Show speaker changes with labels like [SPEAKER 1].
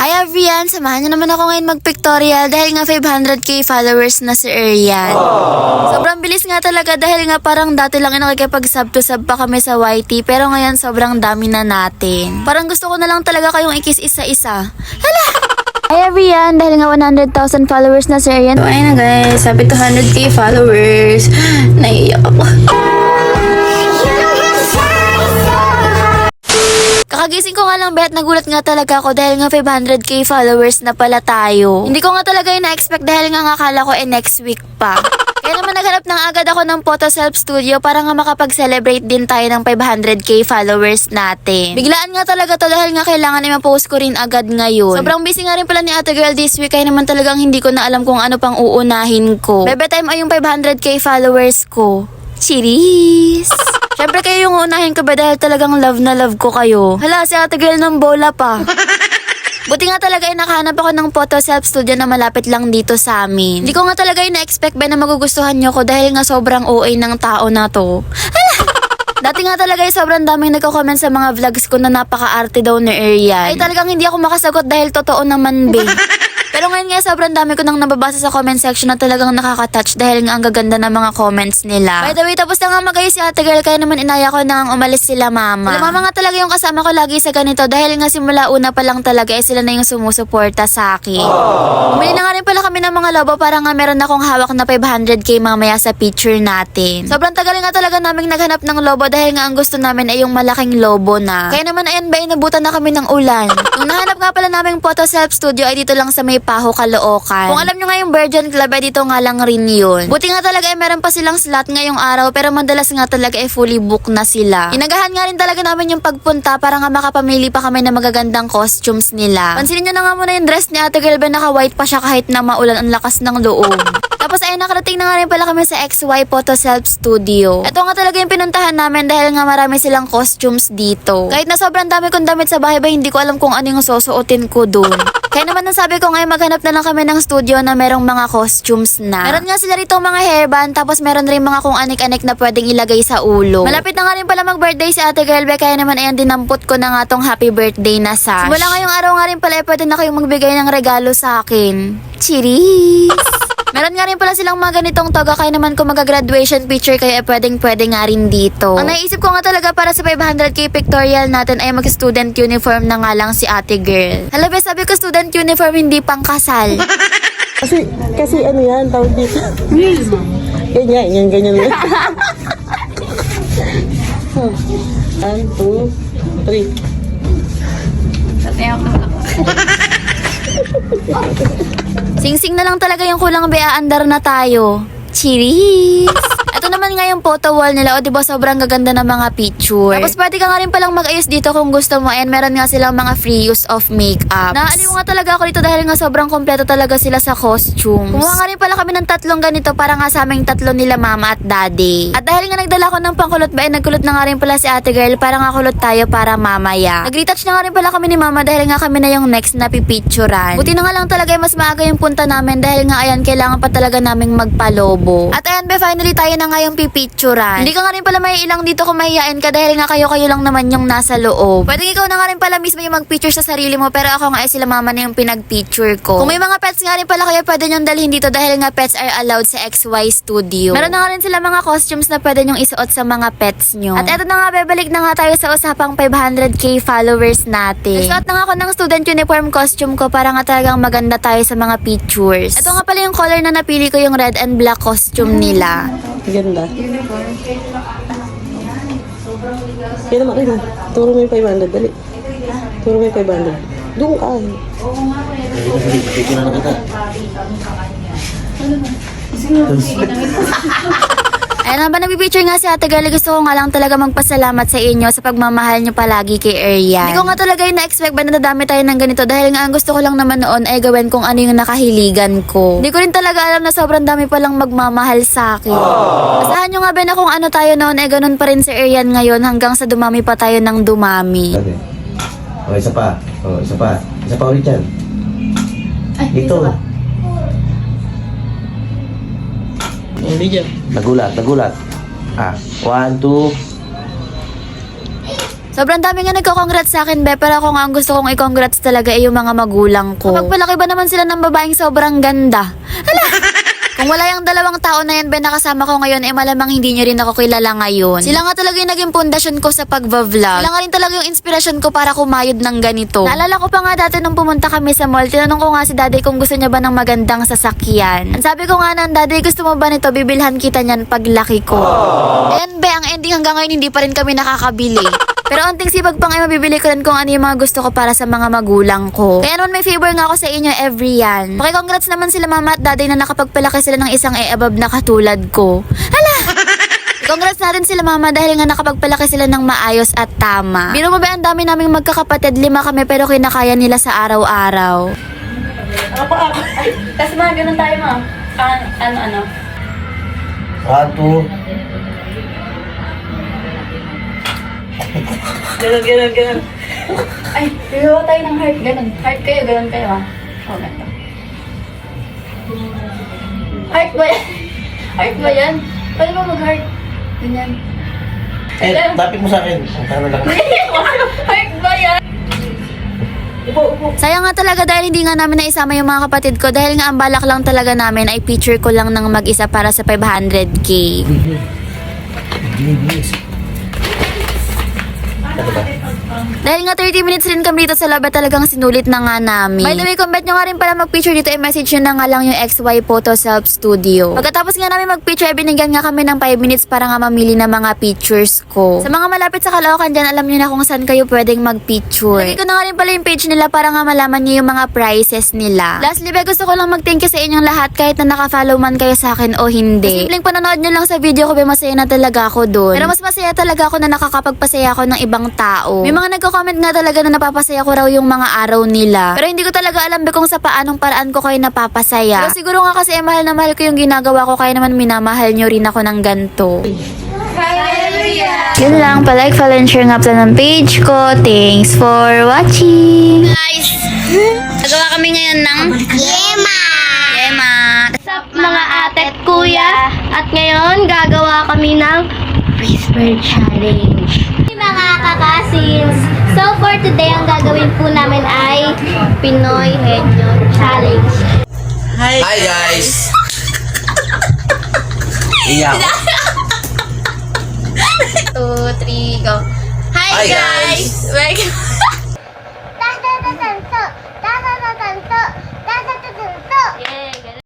[SPEAKER 1] Hi everyone! Samahan niyo naman ako ngayon mag-pictorial dahil nga 500k followers na si Arian. Sobrang bilis nga talaga dahil nga parang dati lang yung nakikipag-sub to sub pa kami sa YT pero ngayon sobrang dami na natin. Parang gusto ko na lang talaga kayong ikis isa-isa. Hala! Hi everyone! Dahil nga 100,000 followers na si Arian. So ayun na guys, sabi 200k followers. Naiiyak ako. Kakagising ko nga lang bet, nagulat nga talaga ako dahil nga 500k followers na pala tayo. Hindi ko nga talaga yung na-expect dahil nga akala ko eh next week pa. Kaya naman naghanap ng agad ako ng Photo Self Studio para nga makapag-celebrate din tayo ng 500k followers natin. Biglaan nga talaga to dahil nga kailangan i post ko rin agad ngayon. Sobrang busy nga rin pala ni ate girl this week kaya naman talagang hindi ko na alam kung ano pang uunahin ko. Bebe time ay yung 500k followers ko. Cheers! Siyempre kayo yung unahin ko ba dahil talagang love na love ko kayo. Hala, si ate girl ng bola pa. Buti nga talaga ay nakahanap ako ng photo self studio na malapit lang dito sa amin. Hindi ko nga talaga yung na-expect ba na magugustuhan nyo ko dahil nga sobrang OA ng tao na to. Hala! Dati nga talaga ay sobrang daming nagko-comment sa mga vlogs ko na napaka-arte daw ni Arian. Ay talagang hindi ako makasagot dahil totoo naman, be. Pero ngayon nga sobrang dami ko nang nababasa sa comment section na talagang nakaka-touch dahil nga ang gaganda ng mga comments nila. By the way, tapos na nga mag-ayos si ate girl kaya naman inaya ko na ang umalis sila mama. Sila mama nga talaga yung kasama ko lagi sa ganito dahil nga simula una pa lang talaga eh sila na yung sumusuporta sa akin. Bumili na nga rin pala kami ng mga lobo para nga meron akong hawak na 500k mamaya sa picture natin. Sobrang tagal nga talaga naming naghanap ng lobo dahil nga ang gusto namin ay yung malaking lobo na. Kaya naman ayan ba inabutan na kami ng ulan. Nung nahanap nga pala namin photo self studio ay dito lang sa may Paho, Caloocan. Kung alam nyo nga yung Virgin Club ay dito nga lang rin yun. Buti nga talaga ay meron pa silang slot ngayong araw pero madalas nga talaga ay fully book na sila. Inagahan nga rin talaga namin yung pagpunta para nga makapamili pa kami ng magagandang costumes nila. Pansinin nyo na nga muna yung dress ni Ate Girl ba naka-white pa siya kahit na maulan ang lakas ng loob. Tapos ay nakarating na nga rin pala kami sa XY Photo Self Studio. Ito nga talaga yung pinuntahan namin dahil nga marami silang costumes dito. Kahit na sobrang dami kong damit sa bahay ba hindi ko alam kung ano yung susuotin ko dun. Kaya naman nasabi ko ngayon maghanap na lang kami ng studio na merong mga costumes na. Meron nga sila rito mga hairband tapos meron rin mga kung anik-anik na pwedeng ilagay sa ulo. Malapit na nga rin pala mag-birthday si Ate Girlbe kaya naman ayan dinampot ko na nga tong happy birthday na sash. Simula ngayong araw nga rin pala eh, pwede na kayong magbigay ng regalo sa akin. Cheers! Meron nga rin pala silang mga ganitong toga kaya naman kung mag-graduation picture kayo eh pwedeng pwede nga rin dito. Ang naisip ko nga talaga para sa 500k pictorial natin ay mag-student uniform na nga lang si ate girl. Hala be, sabi ko student uniform hindi pang kasal.
[SPEAKER 2] Kasi, kasi ano yan, tawag dito. Ganyan, ganyan, ganyan lang. One, two, three.
[SPEAKER 1] Singsing na lang talaga yung kulang be, aandar na tayo. Cheers! Ito naman nga yung photo wall nila. O, di ba sobrang gaganda ng mga picture. Tapos pwede ka nga rin palang mag-ayos dito kung gusto mo. And meron nga silang mga free use of makeup. Naaliw nga talaga ako dito dahil nga sobrang kompleto talaga sila sa costumes. Kumuha nga rin pala kami ng tatlong ganito para nga sa aming tatlo nila mama at daddy. At dahil nga nagdala ko ng pangkulot ba, eh, nagkulot na nga rin pala si ate girl para nga kulot tayo para mamaya. Nag-retouch na nga rin pala kami ni mama dahil nga kami na yung next na pipicturan. Buti na nga lang talaga eh, mas maaga yung punta namin dahil nga ayan, kailangan pa talaga naming magpalobo. At ayan be, finally tayo na nga yung pipicturan. Hindi ka nga rin pala may ilang dito kung mahihain ka dahil nga kayo-kayo lang naman yung nasa loob. Pwede ikaw na nga rin pala mismo yung mag-picture sa sarili mo pero ako nga ay sila mama na yung pinag-picture ko. Kung may mga pets nga rin pala kayo pwede nyong dalhin dito dahil nga pets are allowed sa XY Studio. Meron na nga rin sila mga costumes na pwede nyong isuot sa mga pets nyo. At eto na nga, bebalik na nga tayo sa usapang 500k followers natin. Nagsuot na nga ako ng student uniform costume ko para nga talagang maganda tayo sa mga pictures. Ito nga pala yung color na napili ko yung red and black costume nila.
[SPEAKER 2] Ganda. Yan naman kayo. Turo mo yung 500, dali. Turo mo yung 500. Doon ka.
[SPEAKER 3] Pipilihan na kita.
[SPEAKER 1] Ayan nga ba nagpipicture nga si Ate Gali, gusto ko nga lang talaga magpasalamat sa inyo sa pagmamahal nyo palagi kay Arian. Hindi ko nga talaga yung na-expect ba na nadami tayo ng ganito dahil nga ang gusto ko lang naman noon ay gawin kung ano yung nakahiligan ko. Hindi ko rin talaga alam na sobrang dami palang magmamahal sa akin. Asahan nyo nga ba na kung ano tayo noon ay ganun pa rin si Arian ngayon hanggang sa dumami pa tayo ng dumami.
[SPEAKER 3] Okay. O, isa pa. O, isa pa. Isa pa ulit yan. Dito.
[SPEAKER 2] Hindi dyan.
[SPEAKER 3] Nagulat, nagulat. Ah, one, two.
[SPEAKER 1] Sobrang dami nga nagko-congrats sa akin, be, pero ako nga ang gusto kong i-congrats talaga ay yung mga magulang ko. Kapag palaki ba naman sila ng babaeng sobrang ganda? Hala! Kung wala yung dalawang tao na yan, be, nakasama ko ngayon, eh malamang hindi nyo rin ako kilala ngayon. Sila nga talaga yung naging pundasyon ko sa pag-vlog. Sila nga rin talaga yung inspirasyon ko para kumayod ng ganito. Naalala ko pa nga dati nung pumunta kami sa mall, tinanong ko nga si daddy kung gusto niya ba ng magandang sasakyan. Ang sabi ko nga nan, daddy, gusto mo ba nito? Bibilhan kita niyan paglaki ko. Ayan, be, ang ending hanggang ngayon hindi pa rin kami nakakabili. Pero onting sipag pang ay mabibili ko rin kung ano yung mga gusto ko para sa mga magulang ko. Kaya naman may favor nga ako sa inyo every yan. Pakicongrats naman sila mama at daddy na nakapagpalaki sila ng isang e-above na katulad ko. Hala! Congrats na rin sila mama dahil nga nakapagpalaki sila ng maayos at tama. Biro mo ba ang dami naming magkakapatid, lima kami pero kinakaya nila sa araw-araw.
[SPEAKER 4] Kasi mga ganun tayo, ma'am. An- ano, ano?
[SPEAKER 3] One,
[SPEAKER 2] Ganun, ganun, ganun.
[SPEAKER 4] Ay, gagawa tayo ng heart. Ganun. Heart kayo, ganun kayo, ha? Oh, ganito. Heart ba yan? Heart ba yan? Pwede ba mag-heart? Ganyan.
[SPEAKER 3] Eh, tapik mo sa akin. Ang tanga lang.
[SPEAKER 4] heart ba yan?
[SPEAKER 1] Sayang nga talaga dahil hindi nga namin naisama yung mga kapatid ko dahil nga ang balak lang talaga namin ay picture ko lang ng mag-isa para sa 500k.
[SPEAKER 3] Ano ba?
[SPEAKER 1] Dahil nga 30 minutes rin kami dito sa lab at talagang sinulit na nga namin. By the way, kung bet nyo nga rin pala mag-picture dito, i-message nyo na nga lang yung XY Photo Self Studio. Pagkatapos nga namin mag-picture, binigyan nga kami ng 5 minutes para nga mamili ng mga pictures ko. Sa mga malapit sa Caloocan dyan, alam nyo na kung saan kayo pwedeng mag-picture. Lagay ko na nga rin pala yung page nila para nga malaman nyo yung mga prices nila. Lastly, be, gusto ko lang mag-thank you sa inyong lahat kahit na naka-follow man kayo sa akin o hindi. Simpleng panonood nyo lang sa video ko, be, masaya na talaga ako doon. Pero mas masaya talaga ako na nakakapagpasaya ako ng ibang tao. May mga nagko-comment nga talaga na napapasaya ko raw yung mga araw nila. Pero hindi ko talaga alam be kung sa paanong paraan ko kayo napapasaya. Pero siguro nga kasi eh, mahal na mahal ko yung ginagawa ko kaya naman minamahal nyo rin ako ng ganto. Yun lang, palike, follow, and share nga pala ng page ko. Thanks for watching! Guys, nagawa kami ngayon ng Yema! Yema!
[SPEAKER 5] Sup mga ate at kuya At ngayon gagawa kami ng Whisper Challenge Mga kakasins So for today ang gagawin po namin ay Pinoy Headlock Challenge
[SPEAKER 3] Hi guys! Iyak.
[SPEAKER 1] 2, 3, go!
[SPEAKER 3] Hi, guys!
[SPEAKER 1] Welcome!